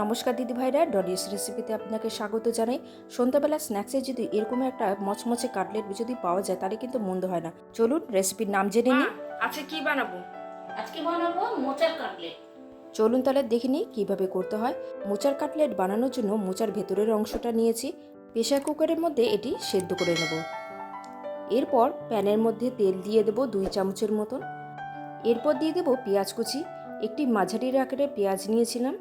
নমস্কার দিদি ভাইরা ডলিস রেসিপিতে আপনাকে স্বাগত জানাই। সন্ধ্যাবেলা স্ন্যাক্সে যদি এরকম একটা মচমচে কাটলেট যদি পাওয়া যায় তাহলে কিন্তু মন্দ হয় না। চলুন রেসিপির নাম জেনে নিই। আচ্ছা কি বানাবো? আজকে বানাবো মোচার কাটলেট চলুন তাহলে দেখে নিই কীভাবে করতে হয়। মোচার কাটলেট বানানোর জন্য মোচার ভেতরের অংশটা নিয়েছি। প্রেশার কুকারের মধ্যে এটি সেদ্ধ করে নেব। এরপর প্যানের মধ্যে তেল দিয়ে দেবো দুই চামচের মতন। এরপর দিয়ে দেবো পেঁয়াজ কুচি। একটি মাঝারির আকারে পেঁয়াজ নিয়েছিলাম।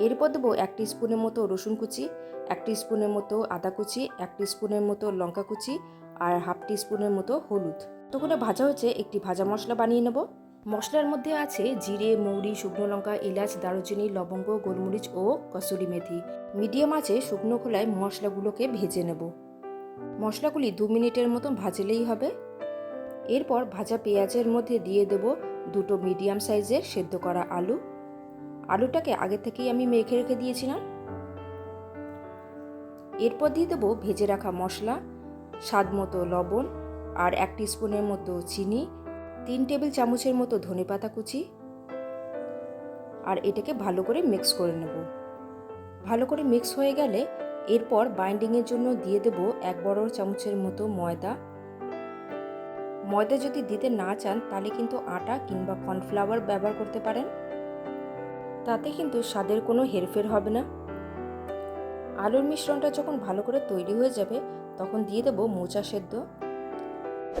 এরপর দেবো এক স্পুনের মতো রসুন কুচি, এক স্পুনের মতো আদা কুচি, এক স্পুনের মতো লঙ্কা কুচি আর হাফ স্পুনের মতো হলুদ। তখন ভাজা হচ্ছে একটি ভাজা মশলা বানিয়ে নেব। মশলার মধ্যে আছে জিরে, মৌরি, শুকনো লঙ্কা, এলাচ, দারুচিনি, লবঙ্গ, গোলমরিচ ও কসুরি মেথি। মিডিয়াম আছে শুকনো খোলায় মশলাগুলোকে ভেজে নেব। মশলাগুলি দু মিনিটের মতো ভাজলেই হবে। এরপর ভাজা পেঁয়াজের মধ্যে দিয়ে দেব দুটো মিডিয়াম সাইজের সেদ্ধ করা আলু। আলুটাকে আগে থেকেই আমি মেখে রেখে দিয়েছিলাম। এরপর দিয়ে দেবো ভেজে রাখা মশলা, স্বাদ মতো লবণ আর এক টি স্পুনের মতো চিনি, তিন টেবিল চামচের মতো ধনেপাতা কুচি আর এটাকে ভালো করে মিক্স করে নেব। ভালো করে মিক্স হয়ে গেলে এরপর বাইন্ডিংয়ের জন্য দিয়ে দেব এক বড় চামচের মতো ময়দা। ময়দা যদি দিতে না চান তাহলে কিন্তু আটা কিংবা কর্নফ্লাওয়ার ব্যবহার করতে পারেন। তাতে কিন্তু স্বাদের কোনো হেরফের হবে না। আলুর মিশ্রণটা যখন ভালো করে তৈরি হয়ে যাবে, তখন দিয়ে দেবো মোচা সেদ্ধ।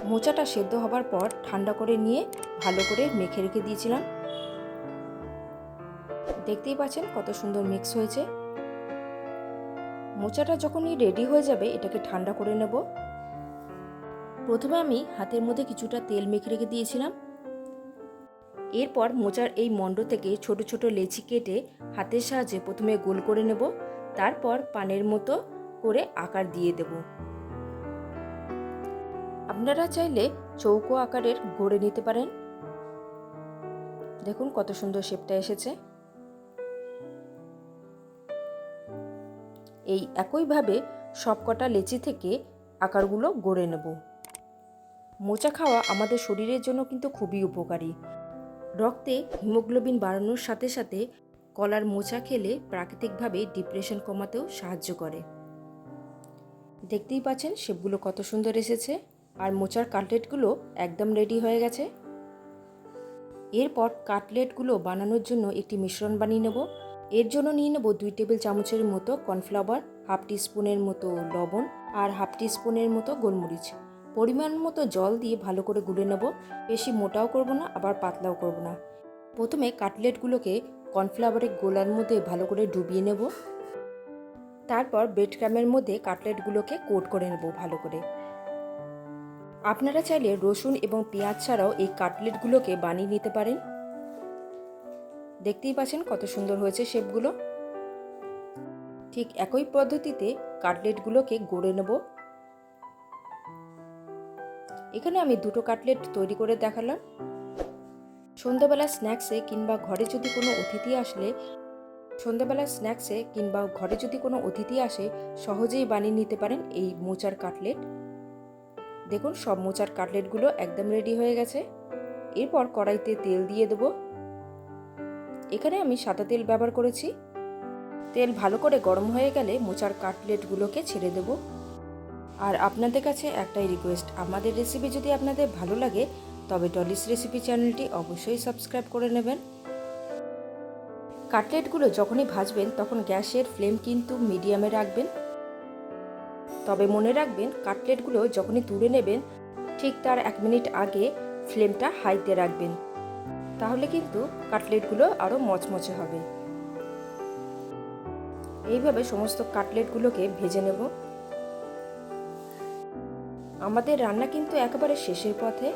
মোচাটা সেদ্ধ হবার পর ঠান্ডা করে নিয়ে ভালো করে মেখে রেখে দিয়েছিলাম। দেখতেই পাচ্ছেন কত সুন্দর মিক্স হয়েছে। মোচাটা যখনই রেডি হয়ে যাবে, এটাকে ঠান্ডা করে নেব। প্রথমে আমি হাতের মধ্যে কিছুটা তেল মেখে রেখে দিয়েছিলাম। এরপর মোচার এই মণ্ড থেকে ছোট ছোট লেচি কেটে হাতের সাহায্যে প্রথমে গোল করে নেব, তারপর পানের মতো করে আকার দিয়ে দেব। আপনারা চাইলে চৌকো আকারের গড়ে নিতে পারেন। দেখুন কত সুন্দর শেপটা এসেছে। এই একইভাবে সবকটা লেচি থেকে আকারগুলো গড়ে নেব। মোচা খাওয়া আমাদের শরীরের জন্য কিন্তু খুবই উপকারী। রক্তে হিমোগ্লোবিন বাড়ানোর সাথে সাথে কলার মোচা খেলে প্রাকৃতিকভাবে ডিপ্রেশন কমাতেও সাহায্য করে। দেখতেই পাচ্ছেন শেপগুলো কত সুন্দর এসেছে। আর মোচার কাটলেটগুলো একদম রেডি হয়ে গেছে। এরপর কাটলেটগুলো বানানোর জন্য একটি মিশ্রণ বানিয়ে নেব। এর জন্য নিয়ে নেব দুই টেবিল চামচের মতো কর্নফ্লাওয়ার, হাফ স্পুনের মতো লবণ আর হাফ স্পুনের মতো গোলমরিচ। পরিমাণ মতো জল দিয়ে ভালো করে গুলে নেব। বেশি মোটাও করব না, আবার পাতলাও করব না। প্রথমে কাটলেটগুলোকে কর্নফ্লাওয়ারের গোলার মধ্যে ভালো করে ডুবিয়ে নেব। তারপর ব্রেড ক্রামের মধ্যে কাটলেটগুলোকে কোট করে নেব ভালো করে। আপনারা চাইলে রসুন এবং পেঁয়াজ ছাড়াও এই কাটলেটগুলোকে বানিয়ে নিতে পারেন। দেখতেই পাচ্ছেন কত সুন্দর হয়েছে শেপগুলো। ঠিক একই পদ্ধতিতে কাটলেটগুলোকে গড়ে নেব। এখানে আমি দুটো কাটলেট তৈরি করে দেখালাম। সন্ধ্যাবেলা স্ন্যাক্সে কিংবা ঘরে যদি কোনো অতিথি আসলে, সন্ধ্যাবেলা স্ন্যাক্সে কিংবা ঘরে যদি কোনো অতিথি আসে, সহজেই বানিয়ে নিতে পারেন এই মোচার কাটলেট। দেখুন, সব মোচার কাটলেটগুলো একদম রেডি হয়ে গেছে। এরপর কড়াইতে তেল দিয়ে দেবো। এখানে আমি সাদা তেল ব্যবহার করেছি। তেল ভালো করে গরম হয়ে গেলে মোচার কাটলেটগুলোকে ছেড়ে দেব। আর আপনাদের কাছে একটাই রিকোয়েস্ট আমাদের রেসিপি যদি আপনাদের ভালো লাগে, তবে ডলিস রেসিপি চ্যানেলটি অবশ্যই সাবস্ক্রাইব করে নেবেন। কাটলেটগুলো যখনই ভাজবেন, তখন গ্যাসের ফ্লেম কিন্তু মিডিয়ামে রাখবেন। তবে মনে রাখবেন কাটলেটগুলো যখনই তুলে নেবেন, ঠিক তার এক মিনিট আগে ফ্লেমটা হাইতে রাখবেন। তাহলে কিন্তু কাটলেটগুলো আরও মচমচে হবে। এইভাবে সমস্ত কাটলেটগুলোকে ভেজে নেব। আমাদের রান্না কিন্তু একেবারে শেষের পথে।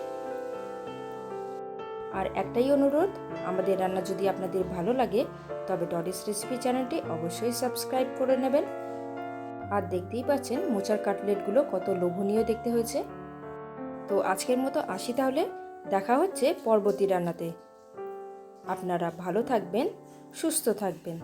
আর একটাই অনুরোধ, আমাদের রান্না যদি আপনাদের ভালো লাগে, তবে ডরিস রেসিপি চ্যানেলটি অবশ্যই সাবস্ক্রাইব করে নেবেন। আর দেখতেই পাচ্ছেন মোচার কাটলেটগুলো কত লোভনীয় দেখতে হয়েছে। তো আজকের মতো আসি তাহলে, দেখা হচ্ছে পরবর্তী রান্নাতে। আপনারা ভালো থাকবেন, সুস্থ থাকবেন।